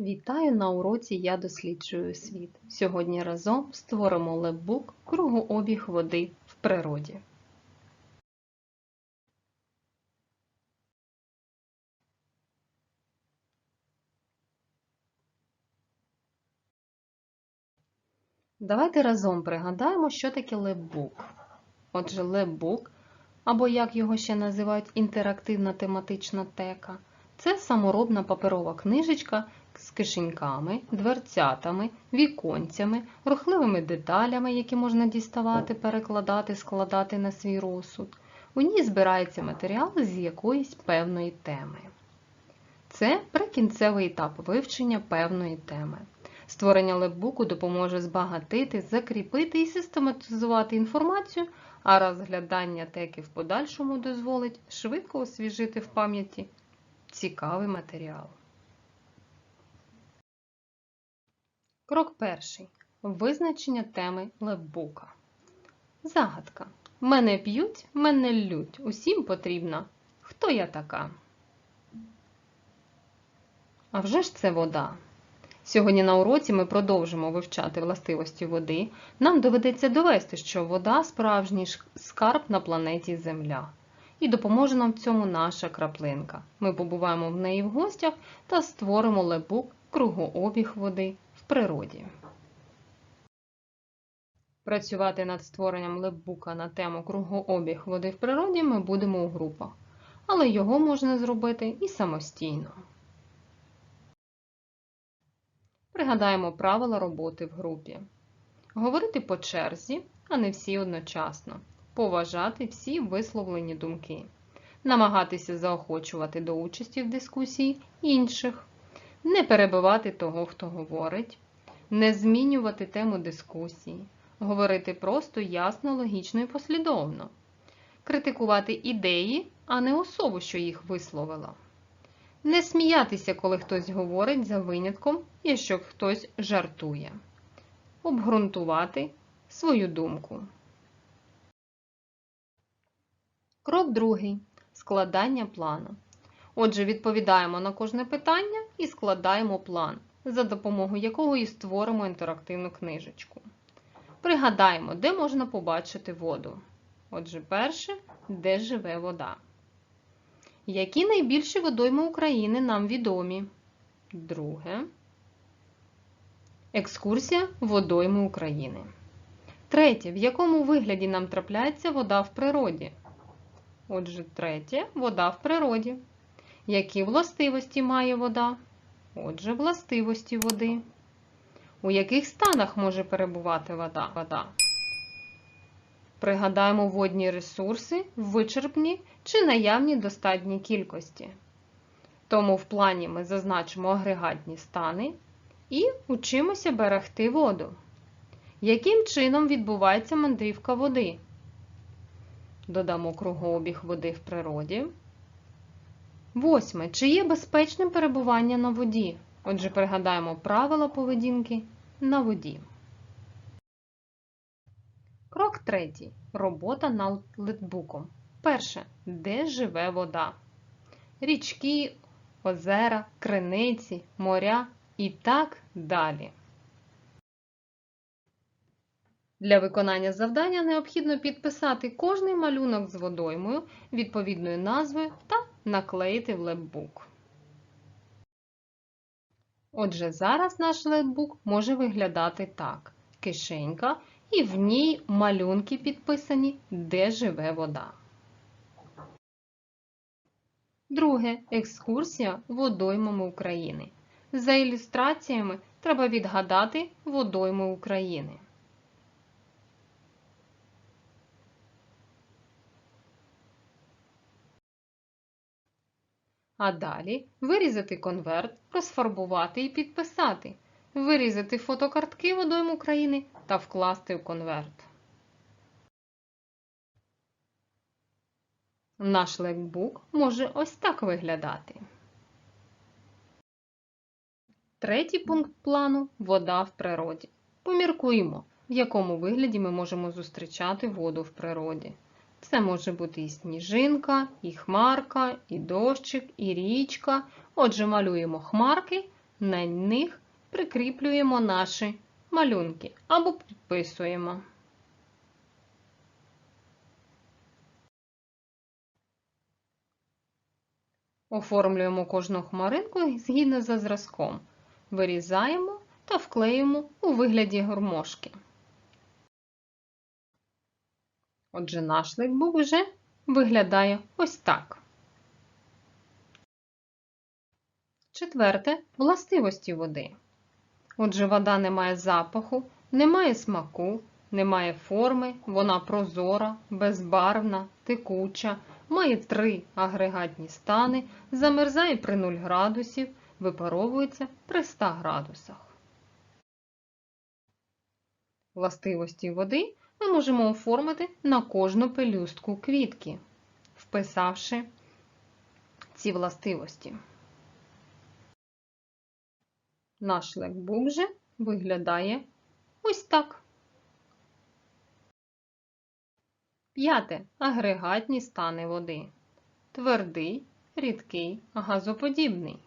Вітаю на уроці Я досліджую світ. Сьогодні разом створимо лепбук кругообіг води в природі. Давайте разом пригадаємо, що таке лепбук. Отже, лепбук, або як його ще називають інтерактивна тематична тека, це саморобна паперова книжечка з кишеньками, дверцятами, віконцями, рухливими деталями, які можна діставати, перекладати, складати на свій розсуд. У ній збирається матеріал з якоїсь певної теми. Це прикінцевий етап вивчення певної теми. Створення лепбуку допоможе збагатити, закріпити і систематизувати інформацію, а розглядання теки в подальшому дозволить швидко освіжити в пам'яті цікавий матеріал. Крок перший. Визначення теми лепбука. Загадка. Мене п'ють, мене лють. Усім потрібна. Хто я така? А вже ж це вода. Сьогодні на уроці ми продовжимо вивчати властивості води. Нам доведеться довести, що вода справжній скарб на планеті Земля. І допоможе нам в цьому наша краплинка. Ми побуваємо в неї в гостях та створимо лебук кругообіг води природі. Працювати над створенням лебука на тему кругообіг води в природі ми будемо у групах, але його можна зробити і самостійно. Пригадаємо правила роботи в групі. Говорити по черзі, а не всі одночасно. Поважати всі висловлені думки. Намагатися заохочувати до участі в дискусії інших. Не перебивати того, хто говорить. Не змінювати тему дискусії. Говорити просто, ясно, логічно і послідовно. Критикувати ідеї, а не особу, що їх висловила. Не сміятися, коли хтось говорить за винятком, якщо хтось жартує. Обґрунтувати свою думку. Крок другий. Складання плану. Отже, відповідаємо на кожне питання і складаємо план, за допомогою якого і створимо інтерактивну книжечку. Пригадаємо, де можна побачити воду. Отже, перше, де живе вода. Які найбільші водойми України нам відомі? Друге. Екскурсія водойми України. Третє. В якому вигляді нам трапляється вода в природі? Отже, третє вода в природі. Які властивості має вода? Отже, властивості води. У яких станах може перебувати вода? Пригадаємо водні ресурси, вичерпні чи наявні достатній кількості. Тому в плані ми зазначимо агрегатні стани і учимося берегти воду. Яким чином відбувається мандрівка води? Додамо кругообіг води в природі. Восьме. Чи є безпечним перебування на воді? Отже, пригадаємо правила поведінки на воді. Крок третій. Робота над летбуком. Перше. Де живе вода? Річки, озера, криниці, моря і так далі. Для виконання завдання необхідно підписати кожний малюнок з водоймою, відповідною назвою та наклеїти в лепбук. Отже, зараз наш лепбук може виглядати так: кишенька, і в ній малюнки підписані, де живе вода. Друге. Екскурсія водоймами України. За ілюстраціями треба відгадати водойми України. А далі вирізати конверт, розфарбувати і підписати, вирізати фотокартки водойм України та вкласти в конверт. Наш лекбук може ось так виглядати. Третій пункт плану вода в природі. Поміркуємо, в якому вигляді ми можемо зустрічати воду в природі. Це може бути і сніжинка, і хмарка, і дощик, і річка. Отже, малюємо хмарки на них прикріплюємо наші малюнки або підписуємо. Оформлюємо кожну хмаринку згідно за зразком. Вирізаємо та вклеїмо у вигляді гармошки. Отже, наш лейкбук вже виглядає ось так. Четверте властивості води. Отже, вода не має запаху, не має смаку, не має форми, вона прозора, безбарвна, текуча, має три агрегатні стани, замерзає при 0 градусів, випаровується при 100 градусах. Властивості води ми можемо оформити на кожну пелюстку квітки, вписавши ці властивості. Наш лекбук же виглядає ось так. П'яте. Агрегатні стани води. Твердий, рідкий, газоподібний.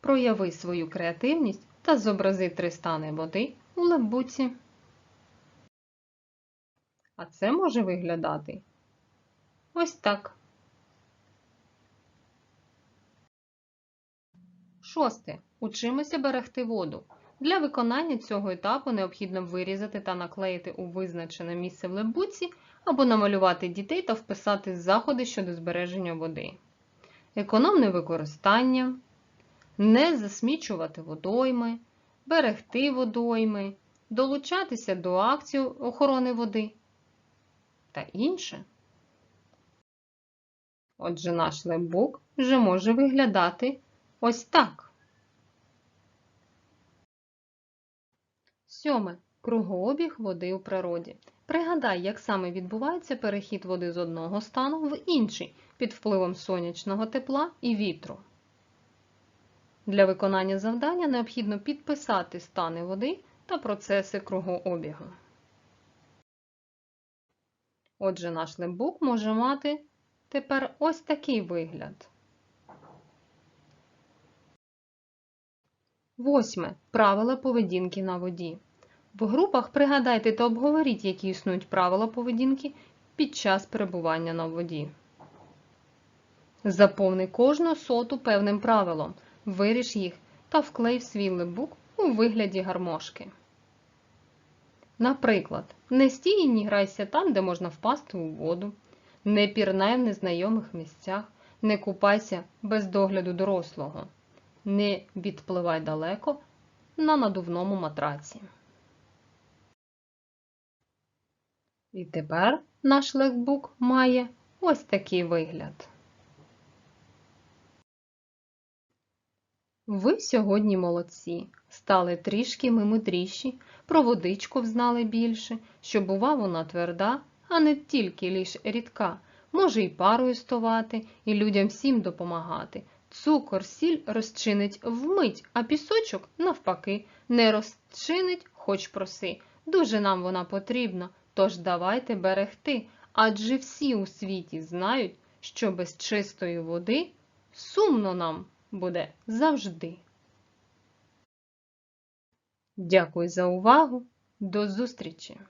Прояви свою креативність та зобрази три стани води у лебуці. А це може виглядати ось так. Шосте. Учимося берегти воду. Для виконання цього етапу необхідно вирізати та наклеїти у визначене місце в лебуці або намалювати дітей та вписати заходи щодо збереження води. Економне використання, не засмічувати водойми, берегти водойми, долучатися до акцій охорони води та інше. Отже, наш лебук вже може виглядати ось так. Сьоме. Кругообіг води у природі. Пригадай, як саме відбувається перехід води з одного стану в інший під впливом сонячного тепла і вітру. Для виконання завдання необхідно підписати стани води та процеси кругообігу. Отже, наш лембук може мати тепер ось такий вигляд. Восьме. Правила поведінки на воді. В групах пригадайте та обговоріть, які існують правила поведінки під час перебування на воді. Заповни кожну соту певним правилом, виріж їх та вклей в свій лебук у вигляді гармошки. Наприклад, не стій і не грайся там, де можна впасти у воду, не пірнай в незнайомих місцях, не купайся без догляду дорослого, не відпливай далеко на надувному матраці. І тепер наш легбук має ось такий вигляд. Ви сьогодні молодці, стали трішки ми мудріші, про водичку взнали більше, що, бува, вона тверда, а не тільки лиш рідка, може й парою стувати, і людям всім допомагати. Цукор, сіль розчинить вмить, а пісочок, навпаки, не розчинить, хоч проси. Дуже нам вона потрібна. Тож давайте берегти, адже всі у світі знають, що без чистої води сумно нам буде завжди. Дякую за увагу. До зустрічі!